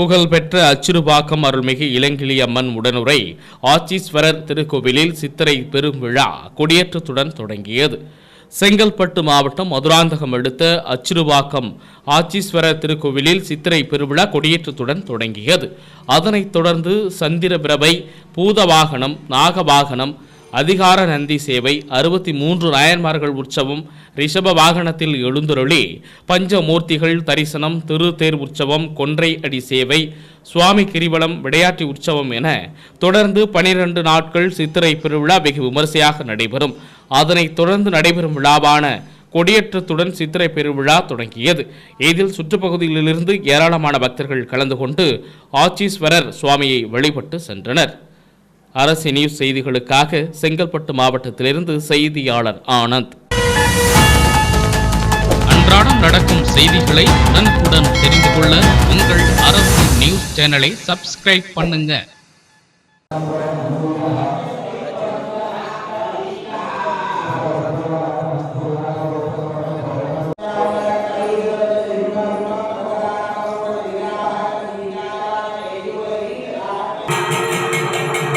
புகழ்பெற்ற அச்சிறுபாக்கம் அருள்மிகு இளங்கிளி அம்மன் உடனுரை ஆச்சீஸ்வரர் திருக்கோவிலில் சித்திரை பெருவிழா கொடியேற்றத்துடன் தொடங்கியது. செங்கல்பட்டு மாவட்டம் மதுராந்தகம் அடுத்த அச்சிறுபாக்கம் ஆச்சீஸ்வரர் திருக்கோவிலில் சித்திரை பெருவிழா கொடியேற்றத்துடன் தொடங்கியது. அதனைத் தொடர்ந்து சந்திர பிரபை பூதவாகனம் நாகவாகனம் அதிகார நந்தி சேவை அறுபத்தி மூன்று நாயன்மார்கள் உற்சவம் ரிஷப வாகனத்தில் எழுந்துருளி பஞ்சமூர்த்திகள் தரிசனம் திருத்தேர் உற்சவம் கொன்றை அடி சேவை சுவாமி கிரிவலம் விளையாட்டு உற்சவம் என தொடர்ந்து பனிரெண்டு நாட்கள் சித்திரை பெருவிழா வெகு விமரிசையாக நடைபெறும். அதனைத் தொடர்ந்து நடைபெறும் விழாவான கொடியேற்றத்துடன் சித்திரை பெருவிழா தொடங்கியது. இதில் சுற்றுப்பகுதிகளிலிருந்து ஏராளமான பக்தர்கள் கலந்து கொண்டு ஆச்சீஸ்வரர் சுவாமியை வழிபட்டு சென்றனர். அரசு நியூஸ் செய்திகளுக்காக செங்கல்பட்டு மாவட்டத்திலிருந்து செய்தியாளர் ஆனந்த். அன்றாடம் நடக்கும் செய்திகளை உடனுக்குடன் தெரிந்து கொள்ள உங்கள் அரசு நியூஸ் சேனலை சப்ஸ்கிரைப் பண்ணுங்க.